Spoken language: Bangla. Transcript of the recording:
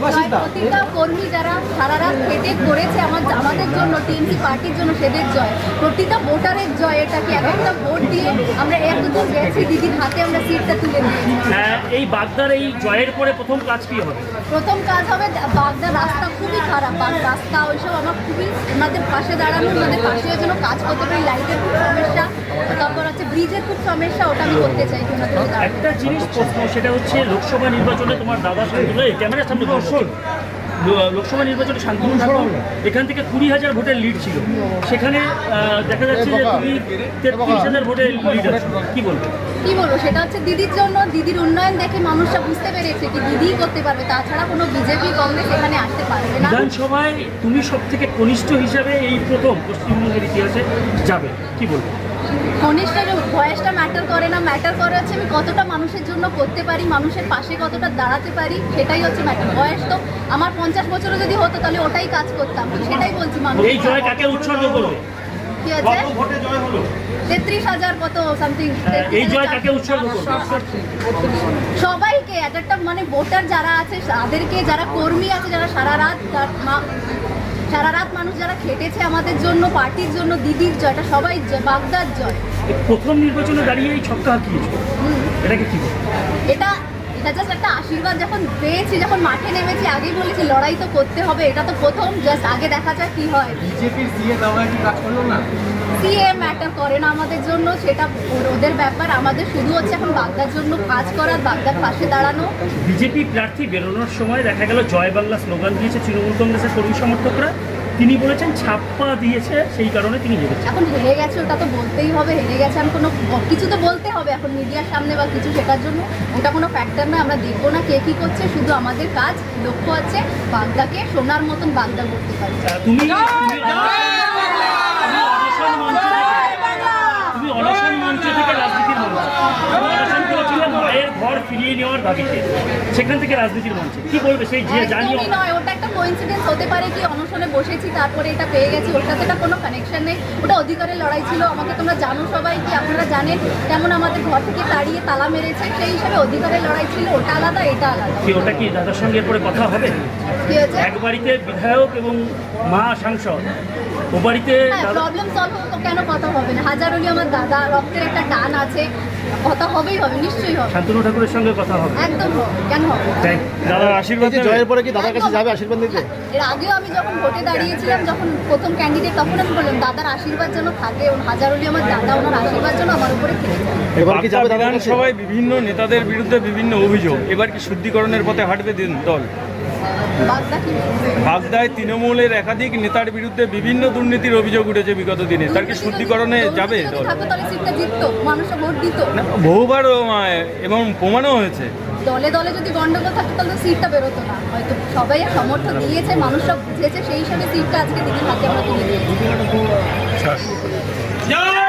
প্রতিটা কর্মী যারা সারা রাত খেটে করেছে আমার আমাদের জন্য টিএমসি পার্টির জন্য সেদের জয়। প্রতিটা ভোটারের জয় এটাকে এক একটা ভোট দিয়ে আমরা এক দুজন গেছি দিদির হাতে আমরা সিটটা তুলে দিয়েছি। হ্যাঁ, এই বাগদার এই জয়ের পরে প্রথম কাজ কি হবে? প্রথম কাজ হবে বাগদার রাস্তা খুবই খারাপ। রাস্তা ওইসব আমার খুবই ওনাদের পাশে দাঁড়ানো ওনাদের পাশে জন্য কাজ করতে পারি লাইটের খুব সমস্যা। তারপর হচ্ছে ব্রিজের খুব সমস্যা ওটা আমি করতে চাই। একটা জিনিস প্রশ্ন সেটা হচ্ছে লোকসভা নির্বাচনে তোমার দাদা এই ক্যামেরার সামনে বলছি। লোকসভা নির্বাচনে ঠাকুর এখান থেকে কুড়ি হাজার ভোটের লিড ছিল। সেখানে দেখা যাচ্ছে যে তুমি তেত্রিশ হাজার ভোটের লিড আছে। কি বলব? কি বলব? সেটা হচ্ছে দিদির জন্য দিদির উন্নয়ন দেখে মানুষরা বুঝতে পেরেছে কি দিদিই করতে পারবে। তাছাড়া কোনো বিজেপি কংগ্রেস এখানে আসতে পারবে না। বিধানসভায় তুমি সব থেকে কনিষ্ঠ হিসাবে এই প্রথম পশ্চিমবঙ্গের ইতিহাসে যাবে। কি বলব? ঘনিষ্ঠের বয়সটা ম্যাটার করে না ম্যাটার করে হচ্ছে আমি কতটা মানুষের জন্য করতে পারি মানুষের পাশে কতটা দাঁড়াতে পারি সেটাই হচ্ছে ম্যাটার বয়স তো আমার পঞ্চাশ বছরও যদি হতো তাহলে ওটাই কাজ করতাম সেটাই বলছি মানুষ এই জয় কাকে উৎসর্গ করবে? কি আছে তেত্রিশ হাজার কত সামথিং হ্যাঁ, এই জয় কাকে উৎসর্গ সবাইকে এক একটা মানে ভোটার যারা আছে তাদেরকে যারা কর্মী আছে যারা সারা রাত সারা রাত মানুষ যারা খেটেছে আমাদের জন্য পার্টির জন্য দিদির জয়টা সবাই জয় বাগদার জয়। প্রথম নির্বাচনে দাঁড়িয়ে এই ছক্কা হাঁকিয়েছে। এটাকে কি এটা জাস্ট একটা আশীর্বাদ যখন পেয়েছি যখন মাঠে নেমেছি আগেই বলেছি লড়াই তো করতে হবে এটা তো প্রথম জাস্ট আগে দেখা যাক কি হয়। বিজেপির সিএ দাওয়া কি কাজ করল না? সিএ ম্যাটার করে না আমাদের জন্য সেটা ওদের ব্যাপার আমাদের শুধু হচ্ছে এখন বাগদার জন্য কাজ করার বাগদার পাশে দাঁড়ানো। বিজেপি প্রার্থী বেরোনোর সময় দেখা গেল জয় বাংলা স্লোগান দিয়েছে তৃণমূল কংগ্রেসের কর্মী সমর্থকরা। তিনি বলেছেন ছাপ্পা দিয়েছে সেই কারণে তিনি হেরেছেন এখন হেরে গেছে ওটা তো বলতেই হবে হেরে গেছে আমি কোনো কিছু তো বলতে হবে এখন মিডিয়ার সামনে বা কিছু শেখার জন্য ওটা কোনো ফ্যাক্টর নয় আমরা দেখব না কে কী করছে শুধু আমাদের কাজ লক্ষ্য আছে বাগদাকে সোনার মতন বাগদা করতে পারি তুমি তুমি অনশন মঞ্চ থেকে তুমি মঞ্চ থেকে রাজনীতির মঞ্চে তুমি অনশন করেছিলে মায়ের ঘর ফিরিয়ে নেওয়ার দাবিতে সেখান থেকে রাজনীতির মঞ্চে। কি বলবে সেই যে জানিও নয় ওটা একটা কোইন্সিডেন্স হতে পারে কি অনশনে বসেছি তারপরে এটা পেয়ে গেছি ওর সাথে এটা কোনো নেই ওটা অধিকারের লড়াই ছিল। আমাকে তোমরা জানো সবাই কি আপনারা জানেন কেমন আমাদের ঘর থেকে তাড়িয়ে তালা মেরেছে? সেই হিসাবে অধিকারের লড়াই ছিল। ওটা আলাদা এটা আলাদা। কি ওটা কি দাদার সঙ্গে এরপরে কথা হবে? কি হয়েছে? এক বাড়িতে বিধায়ক এবং মা সাংসদ ও বাড়িতে হ্যাঁ প্রবলেম সলভ তো কেন কথা হবে না? হাজারুলি আমার দাদা রক্তের একটা টান আছে। কথা হবেই হবে নিশ্চয়ই হবে। শান্তনু ঠাকুরের সঙ্গে কথা হবে। একদম কেন হবে দাদার আশীর্বাদ জয়ের পরে কি দাদার কাছে যাবে আশীর্বাদ নিতে? এর আগেও আমি যখন ভোটে দাঁড়িয়েছিলাম যখন প্রথম ক্যান্ডিডেট তখন আমি বললাম দাদার আশীর্বাদ যেন থাকে ওর হাজারুলি আমার দাদা ওনার আশীর্বাদ যেন আমার উপরে থেকে যায়। এবার কি যাবে বিধানসভায় বিভিন্ন নেতাদের বিরুদ্ধে বিভিন্ন অভিযোগ। এবার কি শুদ্ধিকরণের পথে হাঁটবে দিন দল? বাগদায় তৃণমূলের একাধিক নেতার বিরুদ্ধে বিভিন্ন দুর্নীতির অভিযোগ উঠেছে বিগত দিনে। তার কি শুদ্ধিকরণে যাবে বহুবার এবং প্রমাণও হয়েছে। দলে দলে যদি গন্ডগোল থাকতো তাহলে তো সিটটা বেরোতো না। হয়তো সবাই সমর্থন দিয়েছে মানুষরা বুঝেছে সেই হিসাবে সিটটা আজকে দিদির হাতে আমরা তুলে দিয়েছি। জয়!